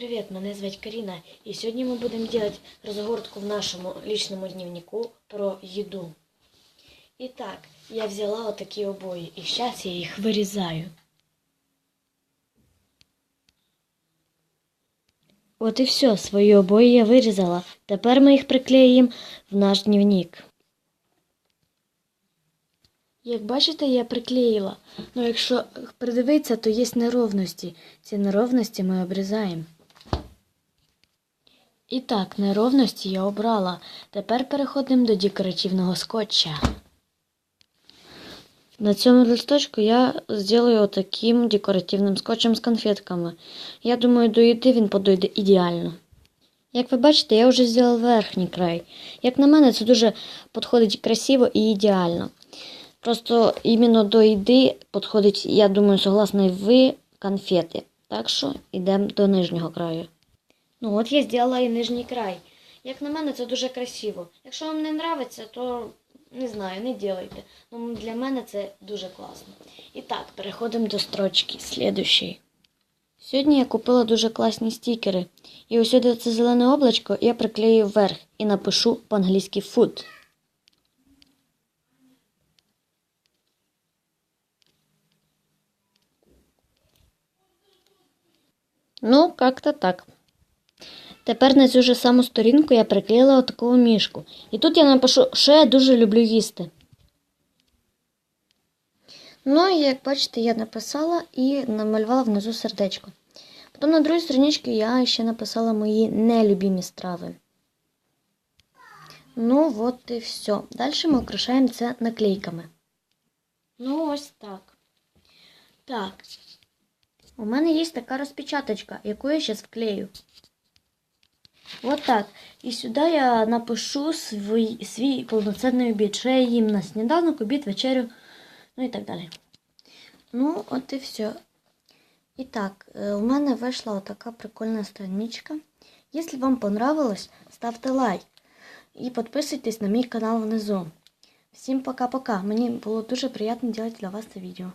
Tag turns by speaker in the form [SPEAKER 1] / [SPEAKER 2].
[SPEAKER 1] Привет, мене звать Каріна, і сьогодні ми будемо робити розгортку в нашому лічному дневнику про їду. І так, я взяла отакі обої, і зараз я їх вирізаю. От і все, свої обої я вирізала. Тепер ми їх приклеїмо в наш дневник. Як бачите, я приклеїла. Ну, якщо придивитися, то є неровності. Ці неровності ми обрізаємо. І так, неровності я обрала. Тепер переходимо до декоративного скотча. На цьому листочку я зроблю таким декоративним скотчем з конфетками. Я думаю, до їди він подойде ідеально. Як ви бачите, я вже зробила верхній край. Як на мене, це дуже підходить красиво і ідеально. Просто іменно до їди підходить, я думаю, согласно і ви, конфети. Так що йдемо до нижнього краю. Ну, от я зробила і нижній край. Як на мене, це дуже красиво. Якщо вам не подобається, то не знаю, не делайте. Ну, для мене це дуже класно. І так, переходимо до строчки слідущої. Сьогодні я купила дуже класні стікери. І ось сюди це зелене облачко я приклею вверх і напишу по-англійськи food. Ну, как-то так. Тепер на цю ж саму сторінку я приклеїла отаку мішку. І тут я напишу, що я дуже люблю їсти. Ну, і як бачите, я написала і намалювала внизу сердечко. Потім на другій страничці я ще написала мої нелюбімі страви. Ну, от і все. Далі ми украшаємо це наклейками. Ну, ось так. Так. У мене є така розпечаточка, яку я зараз вклею. Вот так. І сюди я напишу свій, свій повноцінний обід. Що я їм на сніданок, обід, вечерю, ну і так далі. Ну, от і все. І так, е, у мене вийшла отака прикольна страничка. Якщо вам понравилось, ставте лайк і підписуйтесь на мій канал внизу. Всім пока-пока. Мені було дуже приємно робити для вас це відео.